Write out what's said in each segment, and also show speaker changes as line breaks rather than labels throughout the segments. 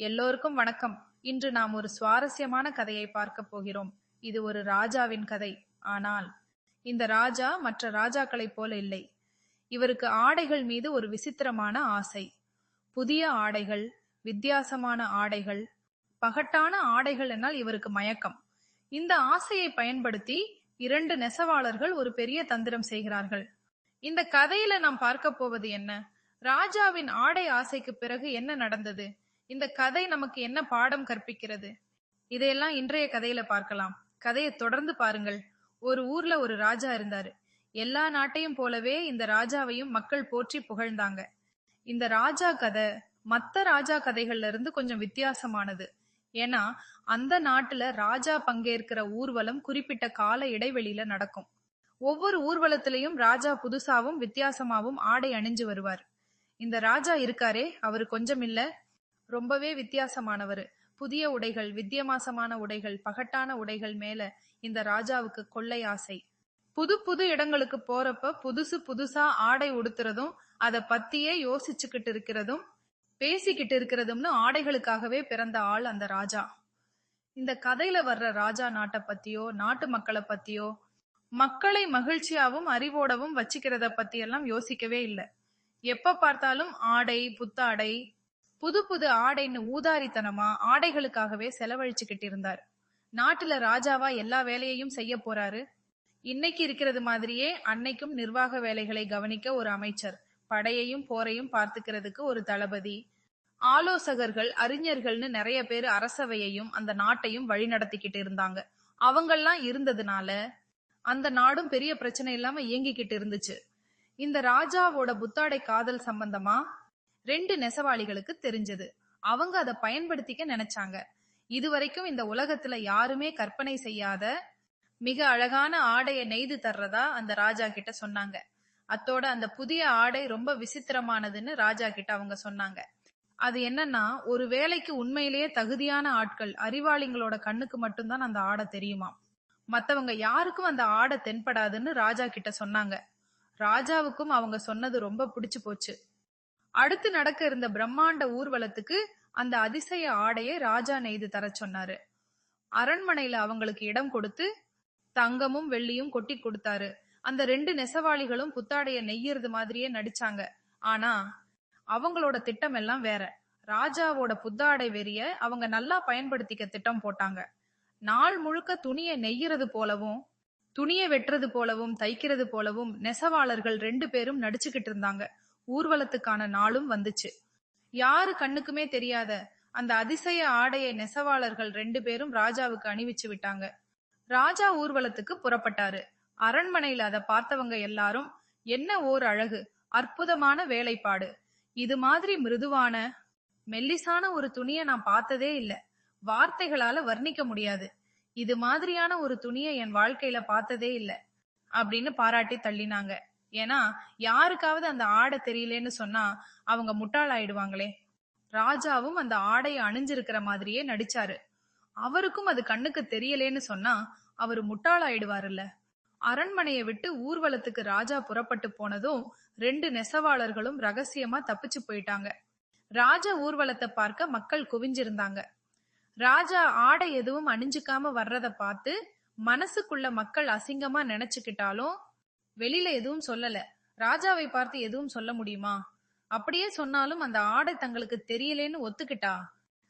எல்லோருக்கும் வணக்கம். இன்று நாம் ஒரு சுவாரஸ்யமான கதையை பார்க்கப் போகிறோம். இது ஒரு ராஜாவின் கதை. ஆனால் இந்த ராஜா மற்ற ராஜாக்களைப் போல இல்லை. இவருக்கு ஆடைகள் மீது ஒரு விசித்திரமான ஆசை. புதிய ஆடைகள் வித்தியாசமான ஆடைகள் பகட்டான ஆடைகள் என்னால் இவருக்கு மயக்கம். இந்த ஆசையை பயன்படுத்தி இரண்டு நெசவாளர்கள் ஒரு பெரிய தந்திரம் செய்கிறார்கள். இந்த கதையில நாம் பார்க்க போவது என்ன? ராஜாவின் ஆடை ஆசைக்கு பிறகு என்ன நடந்தது? இந்த கதை நமக்கு என்ன பாடம் கற்பிக்கிறது? இதையெல்லாம் இன்றைய கதையில பார்க்கலாம். கதையை தொடர்ந்து பாருங்கள். ஒரு ஊர்ல ஒரு ராஜா இருந்தாரு. எல்லா நாட்டையும் போலவே இந்த ராஜாவையும் மக்கள் போற்றி புகழ்ந்தாங்க. இந்த ராஜா கதை மத்த ராஜா கதைகள்ல இருந்து கொஞ்சம் வித்தியாசமானது. ஏன்னா அந்த நாட்டுல ராஜா பங்கேற்கிற ஊர்வலம் குறிப்பிட்ட கால இடைவெளியில நடக்கும். ஒவ்வொரு ஊர்வலத்திலையும் ராஜா புதுசாவும் வித்தியாசமாவும் ஆடை அணிஞ்சு வருவார். இந்த ராஜா இருக்காரே அவரு கொஞ்சம் இல்ல ரொம்பவே வித்தியாசமானவர். புதிய உடைகள் வித்தியாசமான உடைகள் பகட்டான உடைகள் மேல இந்த ராஜாவுக்கு கொள்ளை ஆசை. புது புது இடங்களுக்கு போறப்ப புதுசு புதுசா ஆடை உடுத்துறதும் அதை பத்தியே யோசிச்சுக்கிட்டு இருக்கிறதும் பேசிக்கிட்டு இருக்கிறதும்னு ஆடைகளுக்காகவே பிறந்த ஆள் அந்த ராஜா. இந்த கதையில வர்ற ராஜா நாட்டை பத்தியோ நாட்டு மக்களை பத்தியோ மக்களை மகிழ்ச்சியாவும் அறிவோடவும் வச்சுக்கிறத பத்தி எல்லாம் யோசிக்கவே இல்லை. எப்ப பார்த்தாலும் ஆடை புத்தாடை புது புது ஆடைன்னு ஊதாரித்தனமா ஆடைகளுக்காகவே செலவழிச்சுக்கிட்டு இருந்தார் நாட்டுல ராஜாவா எல்லா வேலையையும் செய்ய போறாரு. இன்னைக்கு இருக்கிறது மாதிரியே அன்னைக்கும் நிர்வாக வேலைகளை கவனிக்க ஒரு அமைச்சர் படையையும் போரையும் பார்த்துக்கிறதுக்கு ஒரு தளபதி. ஆலோசகர்கள் அறிஞர்கள்னு நிறைய பேர் அரசவையையும் அந்த நாட்டையும் வழி நடத்திக்கிட்டு இருந்தாங்க அவங்கெல்லாம் இருந்ததுனால அந்த நாடும் பெரிய பிரச்சனை இல்லாம இயங்கிக்கிட்டு இருந்துச்சு. இந்த ராஜாவோட புத்தாடை காதல் சம்பந்தமா ரெண்டு நெசவாளிகளுக்கு தெரிஞ்சது. அவங்க அதை பயன்படுத்திக்க நினைச்சாங்க. இதுவரைக்கும் இந்த உலகத்துல யாருமே கற்பனை செய்யாத மிக அழகான ஆடைய நெய்து தர்றதா அந்த ராஜா கிட்ட சொன்னாங்க. அத்தோட அந்த புதிய ஆடை ரொம்ப விசித்திரமானதுன்னு ராஜா கிட்ட அவங்க சொன்னாங்க. அது என்னன்னா ஒரு வேலைக்கு உண்மையிலேயே தகுதியான ஆட்கள் அறிவாளிங்களோட கண்ணுக்கு மட்டும்தான் அந்த ஆடை தெரியுமா மத்தவங்க யாருக்கும் அந்த ஆடை தென்படாதுன்னு ராஜா கிட்ட சொன்னாங்க. ராஜாவுக்கும் அவங்க சொன்னது ரொம்ப பிடிச்சு போச்சு. அடுத்து நடக்க இருந்த பிரம்மாண்ட ஊர்வலத்துக்கு அந்த அதிசய ஆடையை ராஜா நெய்து தர சொன்னாரு. அரண்மனையில அவங்களுக்கு இடம் கொடுத்து தங்கமும் வெள்ளியும் கொட்டி கொடுத்தாரு. அந்த ரெண்டு நெசவாளிகளும் புத்தாடைய நெய்யறது மாதிரியே நடிச்சாங்க. ஆனா அவங்களோட திட்டம் எல்லாம் வேற. ராஜாவோட புத்தாடை வெறிய அவங்க நல்லா பயன்படுத்திக்க திட்டம் போட்டாங்க. நாள் முழுக்க துணியை நெய்யறது போலவும் துணியை வெட்டுறது போலவும் தைக்கிறது போலவும் நெசவாளர்கள் ரெண்டு பேரும் நடிச்சுக்கிட்டு இருந்தாங்க. ஊர்வலத்துக்கான நாளும் வந்துச்சு. யாரு கண்ணுக்குமே தெரியாத அந்த அதிசய ஆடையை நெசவாளர்கள் ரெண்டு பேரும் ராஜாவுக்கு அணிவிச்சு விட்டாங்க. ராஜா ஊர்வலத்துக்கு புறப்பட்டாரு. அரண்மனையில அதை பார்த்தவங்க எல்லாரும் என்ன ஓர் அழகு அற்புதமான வேலைப்பாடு. இது மாதிரி மிருதுவான மெல்லிசான ஒரு துணியை நான் பார்த்ததே இல்ல. வார்த்தைகளால வர்ணிக்க முடியாது. இது மாதிரியான ஒரு துணியை என் வாழ்க்கையில பார்த்ததே இல்ல. அப்படின்னு பாராட்டி தள்ளினாங்க. ஏன்னா யாருக்காவது அந்த ஆடை தெரியலன்னு சொன்னா அவங்க முட்டாளாயிடுவாங்களே. ராஜாவும் அந்த ஆடையை அணிஞ்சிருக்கிற மாதிரியே நடிச்சாரு. அவருக்கும் அது கண்ணுக்கு தெரியலேன்னு சொன்னா அவரு முட்டாளாயிடுவாருல்ல. அரண்மனையை விட்டு ஊர்வலத்துக்கு ராஜா புறப்பட்டு போனதும் ரெண்டு நெசவாளர்களும் ரகசியமா தப்பிச்சு போயிட்டாங்க. ராஜா ஊர்வலத்தை பார்க்க மக்கள் குவிஞ்சிருந்தாங்க. ராஜா ஆடை எதுவும் அணிஞ்சுக்காம வர்றத பார்த்து மனசுக்குள்ள மக்கள் அசிங்கமா நினைச்சுக்கிட்டாலும் வெளியில எதுவும் சொல்லல. ராஜாவை பார்த்து எதுவும் சொல்ல முடியுமா? அப்படியே சொன்னாலும் அந்த ஆடை தங்களுக்கு தெரியலேன்னு ஒத்துக்கிட்டா?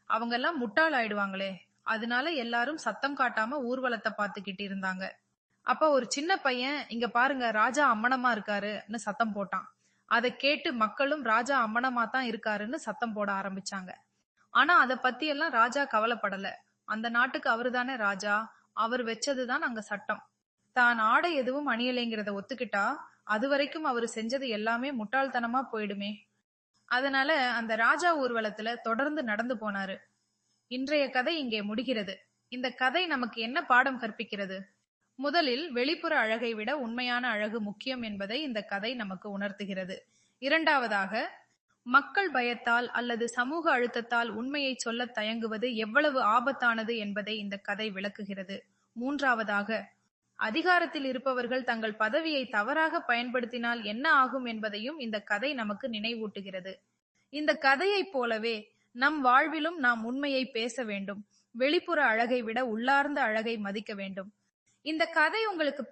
அவங்க எல்லாம் முட்டாள் ஆயிடுவாங்களே. அதனால எல்லாரும் சத்தம் காட்டாம ஊர்வலத்தை பார்த்துக்கிட்டு இருந்தாங்க. அப்ப ஒரு சின்ன பையன் இங்க பாருங்க ராஜா அம்மனமா இருக்காருன்னு சத்தம் போட்டான். அதை கேட்டு மக்களும் ராஜா அம்மனமா தான் இருக்காருன்னு சத்தம் போட ஆரம்பிச்சாங்க. ஆனா அத பத்தி எல்லாம் ராஜா கவலைப்படல. அந்த நாட்டுக்கு அவருதானே ராஜா. அவர் வச்சதுதான் அங்க சட்டம். தான் ஆடை எதுவும் அணியலைங்கிறத ஒத்துக்கிட்டா அது வரைக்கும் அவர் செஞ்சது எல்லாமே முட்டாள்தனமா போயிடுமே. அதனால அந்த ராஜா ஊர்வலத்துல தொடர்ந்து நடந்து போனாரு. இன்றைய கதை இங்கே முடிகிறது. இந்த கதை நமக்கு என்ன பாடம் கற்பிக்கிறது? முதலில் வெளிப்புற அழகை விட உண்மையான அழகு முக்கியம் என்பதை இந்த கதை நமக்கு உணர்த்துகிறது. இரண்டாவதாக மக்கள் பயத்தால் அல்லது சமூக அழுத்தத்தால் உண்மையை சொல்ல தயங்குவது எவ்வளவு ஆபத்தானது என்பதை இந்த கதை விளக்குகிறது. மூன்றாவதாக அதிகாரத்தில் இருப்பவர்கள் தங்கள் பதவியை தவறாக பயன்படுத்தினால் என்ன ஆகும் என்பதையும் இந்த கதை நமக்கு நினைவூட்டுகிறது. இந்த கதையைப் போலவே நம் வாழ்விலும் நாம் உண்மையை பேச வேண்டும். வெளிப்புற அழகை விட உள்ளார்ந்த அழகை மதிக்க வேண்டும். இந்த கதை உங்களுக்கு